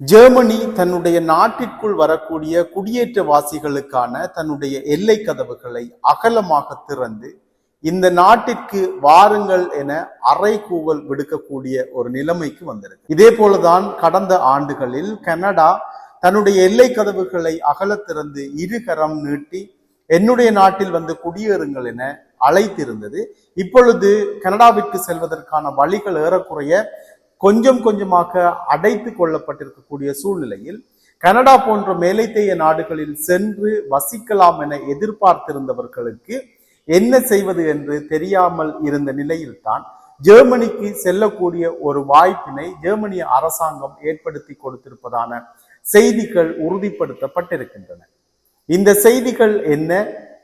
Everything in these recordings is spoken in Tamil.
ஜெர்மனி தன்னுடைய நாட்டிற்குள் வரக்கூடிய குடியேற்றவாசிகளுக்கான தன்னுடைய எல்லை கதவுகளை அகலமாக திறந்து இந்த நாட்டிற்கு வாருங்கள் என அறைகூவல் விடுக்கக்கூடிய ஒரு நிலைமைக்கு வந்திருக்கு. இதே போலதான் கடந்த ஆண்டுகளில் கனடா தன்னுடைய எல்லை கதவுகளை அகல திறந்து இருகரம் நீட்டி என்னுடைய நாட்டில் வந்து குடியேறுங்கள் என அழைத்திருந்தது. இப்பொழுது கனடாவிற்கு செல்வதற்கான வழிகள் ஏறக்குறைய கொஞ்சம் கொஞ்சமாக அடைத்து கொள்ளப்பட்டிருக்கக்கூடிய சூழ்நிலையில் கனடா போன்ற மேலைத்தேய நாடுகளில் சென்று வசிக்கலாம் என எதிர்பார்த்திருந்தவர்களுக்கு என்ன செய்வது என்று தெரியாமல் இருந்த நிலையில்தான் ஜெர்மனிக்கு செல்லக்கூடிய ஒரு வாய்ப்பினை ஜெர்மனிய அரசாங்கம் ஏற்படுத்தி கொடுத்திருப்பதான செய்திகள் உறுதிப்படுத்தப்பட்டிருக்கின்றன. இந்த செய்திகள் என்ன?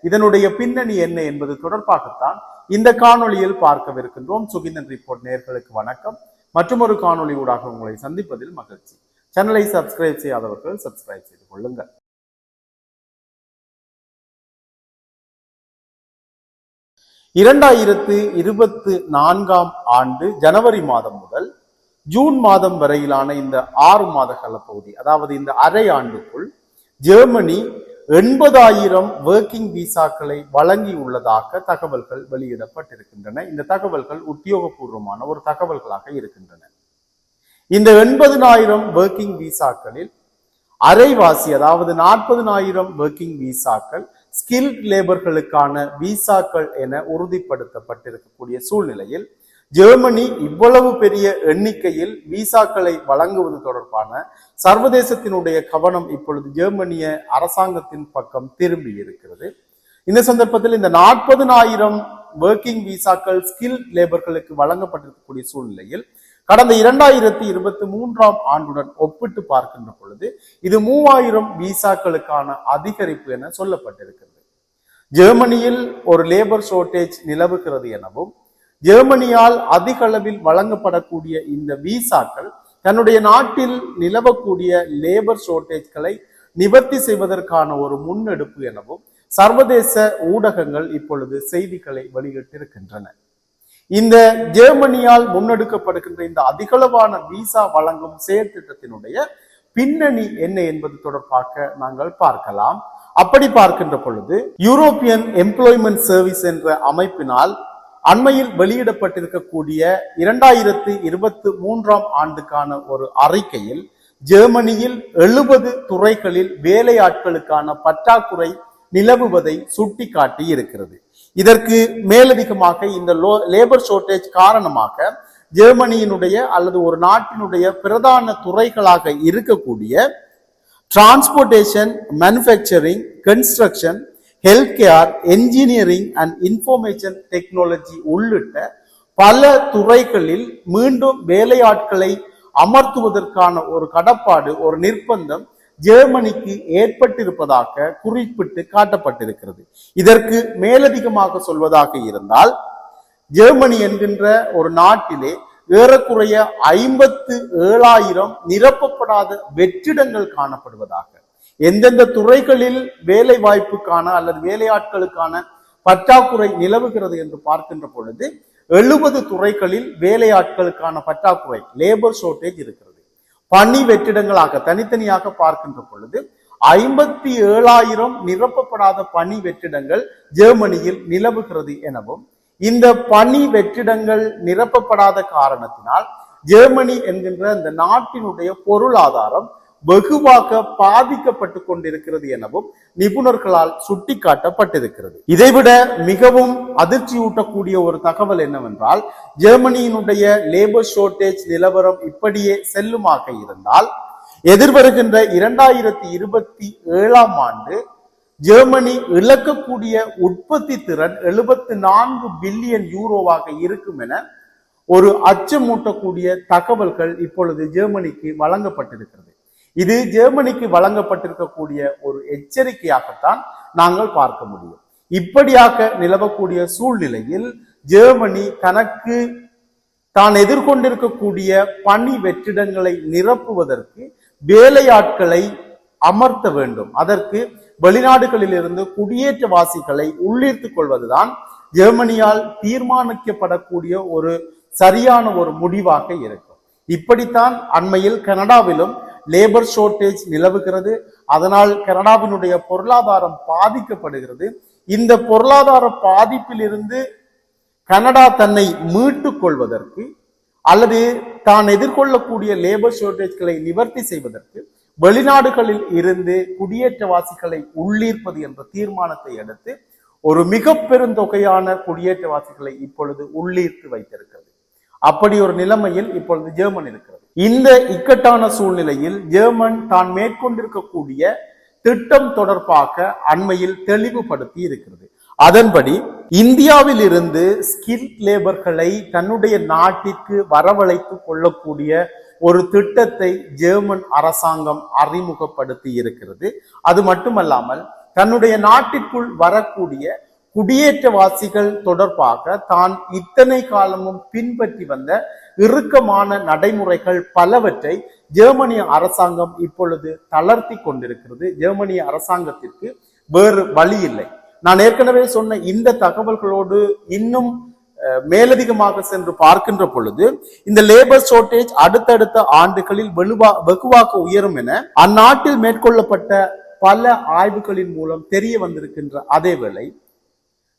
இதனுடைய பின்னணி என்ன என்பது தொடர்பாகத்தான் இந்த காணொளியில் பார்க்கவிருக்கின்றோம். சுகிந்தன் ரிப்போர்ட் நேர்களுக்கு வணக்கம். மற்றும் ஒரு காணொளி ஊடாக உங்களை சந்திப்பதில் மகிழ்ச்சி. சேனலை சப்ஸ்கிரைப் செய்யாதவர்கள் சப்ஸ்கிரைப் செய்து கொள்ளுங்கள். இரண்டாயிரத்து இருபத்து நான்காம் ஆண்டு ஜனவரி மாதம் முதல் ஜூன் மாதம் வரையிலான இந்த ஆறு மாத பகுதி அதாவது இந்த அரை ஆண்டுக்குள் ஜெர்மனி எண்பதாயிரம் ஒர்க்கிங் விசாக்களை வழங்கி உள்ளதாக தகவல்கள் வெளியிடப்பட்டிருக்கின்றன. இந்த தகவல்கள் உத்தியோகபூர்வமான ஒரு தகவல்களாக இருக்கின்றன. இந்த எண்பதினாயிரம் ஒர்க்கிங் விசாக்களில் அரைவாசி அதாவது நாற்பதினாயிரம் ஒர்க்கிங் விசாக்கள் ஸ்கில்ட் லேபர்களுக்கான விசாக்கள் என உறுதிப்படுத்தப்பட்டிருக்கக்கூடிய சூழ்நிலையில் ஜெர்மனி இவ்வளவு பெரிய எண்ணிக்கையில் விசாக்களை வழங்குவது தொடர்பான சர்வதேசத்தினுடைய கவனம் இப்பொழுது ஜெர்மனிய அரசாங்கத்தின் பக்கம் திரும்பி இருக்கிறது. இந்த சந்தர்ப்பத்தில் இந்த நாற்பதுனாயிரம் ஒர்க்கிங் விசாக்கள் ஸ்கில் லேபர்களுக்கு வழங்கப்பட்டிருக்கக்கூடிய சூழ்நிலையில் கடந்த இரண்டாயிரத்தி இருபத்தி மூன்றாம் ஆண்டுடன் ஒப்பிட்டு பார்க்கின்ற பொழுது இது மூவாயிரம் விசாக்களுக்கான அதிகரிப்பு என சொல்லப்பட்டிருக்கிறது. ஜெர்மனியில் ஒரு லேபர் ஷோர்டேஜ் நிலவுகிறது எனவும் ஜெர்மனியால் அதிக அளவில் வழங்கப்படக்கூடிய இந்த விசாக்கள் தன்னுடைய நாட்டில் நிலவக்கூடிய லேபர் ஷோர்டேஜ்களை நிவர்த்தி செய்வதற்கான ஒரு முன்னெடுப்பு எனவும் சர்வதேச ஊடகங்கள் இப்பொழுது செய்திகளை வெளியிட்டிருக்கின்றன. இந்த ஜெர்மனியால் முன்னெடுக்கப்படுகின்ற இந்த அதிகளவான விசா வழங்கும் செயற்திட்டத்தினுடைய பின்னணி என்ன என்பது தொடர்பாக நாங்கள் பார்க்கலாம். அப்படி பார்க்கின்ற பொழுது யூரோப்பியன் எம்ப்ளாய்மெண்ட் சர்வீஸ் என்ற அமைப்பினால் அண்மையில் வெளியிடப்பட்டிருக்கக்கூடிய இரண்டாயிரத்தி இருபத்தி மூன்றாம் ஆண்டுக்கான ஒரு அறிக்கையில் ஜெர்மனியில் எழுபது துறைகளில் வேலையாட்களுக்கான பற்றாக்குறை நிலவுவதை சுட்டிக்காட்டி இருக்கிறது இதற்கு மேலதிகமாக இந்த லோ லேபர் ஷோர்டேஜ் காரணமாக ஜெர்மனியினுடைய அல்லது ஒரு நாட்டினுடைய பிரதான துறைகளாக இருக்கக்கூடிய transportation manufacturing construction health care engineering and information technology உள்ளிட்ட பல துறைகளில் மீண்டும் வேலையாட்களை அமர்த்துவதற்கான ஒரு கடப்பாடு ஒரு நிர்பந்தம் ஜெர்மனிக்கு ஏற்பட்டிருப்பதாக குறிப்பிட்டு காட்டப்பட்டிருக்கிறது. இதற்கு மேலதிகமாக சொல்வதாக இருந்தால் ஜெர்மனி என்கின்ற ஒரு நாட்டிலே ஏறக்குறைய ஐம்பத்து ஏழாயிரம் நிரப்பப்படாத வெற்றிடங்கள் காணப்படுவதாக எந்தெந்த துறைகளில் வேலை வாய்ப்புக்கான அல்லது வேலையாட்களுக்கான பற்றாக்குறை நிலவுகிறது என்று பார்க்கின்ற பொழுது எழுபது துறைகளில் வேலையாட்களுக்கான பற்றாக்குறை லேபர் ஷோர்டேஜ் இருக்கிறது. பணி வெற்றிடங்களாக தனித்தனியாக பார்க்கின்ற பொழுது ஐம்பத்தி ஏழாயிரம் நிரப்பப்படாத பணி வெற்றிடங்கள் ஜெர்மனியில் நிலவுகிறது எனவும் இந்த பணி வெற்றிடங்கள் நிரப்பப்படாத காரணத்தினால் ஜெர்மனி என்கின்ற இந்த நாட்டினுடைய பொருளாதாரம் வெகுவாக பாதிக்கப்பட்டு கொண்டிருக்கிறது எனவும் நிபுணர்களால் சுட்டிக்காட்டப்பட்டிருக்கிறது. இதைவிட மிகவும் அதிர்ச்சியூட்டக்கூடிய ஒரு தகவல் என்னவென்றால் ஜெர்மனியினுடைய லேபர் ஷோர்டேஜ் நிலவரம் இப்படியே செல்லுமாக இருந்தால் எதிர்வருகின்ற இரண்டாயிரத்தி இருபத்தி ஏழாம் ஆண்டு ஜெர்மனி இழக்கக்கூடிய உற்பத்தி திறன் எழுபத்தி நான்கு பில்லியன் யூரோவாக இருக்கும் என ஒரு அச்சமூட்டக்கூடிய தகவல்கள் இப்பொழுது ஜெர்மனிக்கு வழங்கப்பட்டிருக்கிறது. இது ஜெர்மனிக்கு வழங்கப்பட்டிருக்கக்கூடிய ஒரு எச்சரிக்கையாகத்தான் நாங்கள் பார்க்க முடியும். இப்படியாக நிலவக்கூடிய சூழ்நிலையில் ஜெர்மனி தனக்கு தான் எதிர்கொண்டிருக்கக்கூடிய பணி வெற்றிடங்களை நிரப்புவதற்கு வேலையாட்களை அமர்த்த வேண்டும். அதற்கு வெளிநாடுகளில் இருந்து குடியேற்றவாசிகளை உள்ளீர்த்துக் கொள்வதுதான் ஜெர்மனியால் தீர்மானிக்கப்படக்கூடிய ஒரு சரியான ஒரு முடிவாக இருக்கும். இப்படித்தான் அண்மையில் கனடாவிலும் லேபர் ஷோர்டேஜ் நிலவுகிறது. அதனால் கனடாவினுடைய பொருளாதாரம் பாதிக்கப்படுகிறது. இந்த பொருளாதார பாதிப்பிலிருந்து கனடா தன்னை மீட்டுக் கொள்வதற்கு அல்லது தான் எதிர்கொள்ளக்கூடிய லேபர் ஷோர்டேஜ்களை நிவர்த்தி செய்வதற்கு வெளிநாடுகளில் இருந்து குடியேற்றவாசிகளை உள்ளீர்ப்பது என்ற தீர்மானத்தை அடுத்து ஒரு மிக பெருந்தொகையான குடியேற்றவாசிகளை இப்பொழுது உள்ளீர்த்து வைத்திருக்கிறது. அப்படி ஒரு நிலைமையில் இப்பொழுது ஜெர்மன் இருக்கிறது. இந்த இக்கட்டான சூழ்நிலையில் ஜெர்மன் தான் மேற்கொண்டிருக்கக்கூடிய திட்டம் தொடர்பாக அண்மையில் தெளிவுபடுத்தி இருக்கிறது. அதன்படி இந்தியாவில் இருந்து ஸ்கில் லேபர்களை தன்னுடைய நாட்டிற்கு வரவழைத்து கொள்ளக்கூடிய ஒரு திட்டத்தை ஜெர்மன் அரசாங்கம் அறிமுகப்படுத்தி இருக்கிறது. அது மட்டுமல்லாமல் தன்னுடைய நாட்டிற்குள் வரக்கூடிய குடியேற்றவாசிகள் தொடர்பாக தான் இத்தனை காலமும் பின்பற்றி வந்த இறுக்கமான நடைமுறைகள் பலவற்றை ஜெர்மனிய அரசாங்கம் இப்பொழுது தளர்த்தி கொண்டிருக்கிறது. ஜெர்மனிய அரசாங்கத்திற்கு வேறு வழி இல்லை. நான் ஏற்கனவே சொன்ன இந்த தகவல்களோடு இன்னும் மேலதிகமாக சென்று பார்க்கின்ற பொழுது இந்த லேபர் ஷார்டேஜ் அடுத்தடுத்த ஆண்டுகளில் வெகுவா வெகுவாக உயரும் என அந்நாட்டில் மேற்கொள்ளப்பட்ட பல ஆய்வுகளின் மூலம் தெரிய வந்திருக்கின்ற அதேவேளை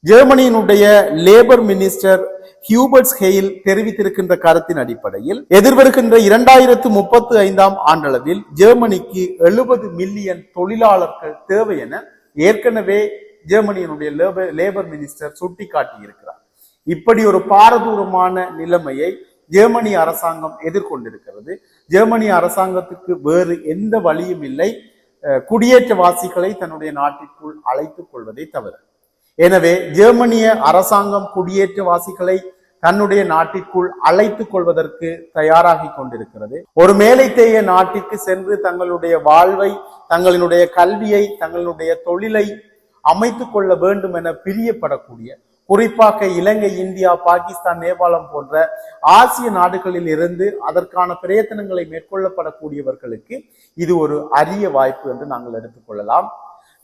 ஜெர்மனியினுடைய லேபர் மினிஸ்டர் ஹியூபர்ட்ஸ் ஹெயில் தெரிவித்திருக்கின்ற கருத்தின் அடிப்படையில் எதிர்வருகின்ற இரண்டாயிரத்து முப்பத்து ஐந்தாம் ஆண்டளவில் ஜெர்மனிக்கு எழுபது மில்லியன் தொழிலாளர்கள் தேவை என ஏற்கனவே ஜெர்மனியினுடைய லேபர் லேபர் மினிஸ்டர் சுட்டிக்காட்டி இருக்கிறார் இப்படி ஒரு பாரதூரமான நிலைமையை ஜெர்மனி அரசாங்கம் எதிர்கொண்டிருக்கிறது. ஜெர்மனி அரசாங்கத்துக்கு வேறு எந்த வழியும் இல்லை. அஹ், குடியேற்றவாசிகளை தன்னுடைய நாட்டிற்குள் அழைத்துக் கொள்வதை தவிர எனவே ஜெர்மனிய அரசாங்கம் குடியேற்றவாசிகளை தன்னுடைய நாட்டிற்குள் அழைத்துக் கொள்வதற்கு தயாராகி கொண்டிருக்கிறது. ஒரு மேலைத்தேய நாட்டிற்கு சென்று தங்களுடைய வாழ்வை தங்களினுடைய கல்வியை தங்களுடைய தொழிலை அமைத்துக் கொள்ள வேண்டும் என பிரியப்படக்கூடிய குறிப்பாக இலங்கை இந்தியா பாகிஸ்தான் நேபாளம் போன்ற ஆசிய நாடுகளில் இருந்து அதற்கான பிரயத்தனங்களை மேற்கொள்ளப்படக்கூடியவர்களுக்கு இது ஒரு அரிய வாய்ப்பு என்று நாங்கள் எடுத்துக்கொள்ளலாம்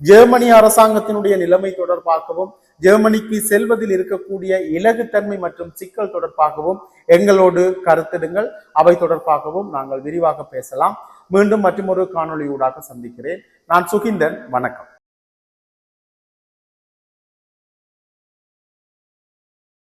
ஜெர்மனி அரசாங்கத்தினுடைய நிலைமை தொடர்பாகவும் ஜெர்மனிக்கு செல்வதில் இருக்கக்கூடிய இலகுத்தன்மை மற்றும் சிக்கல் தொடர்பாகவும் எங்களோடு கருத்திடுங்கள். அவை தொடர்பாகவும் நாங்கள் விரிவாக பேசலாம். மீண்டும் மற்றொரு காணொளியூடாக சந்திக்கிறேன். நான் சுகிந்தன். வணக்கம்.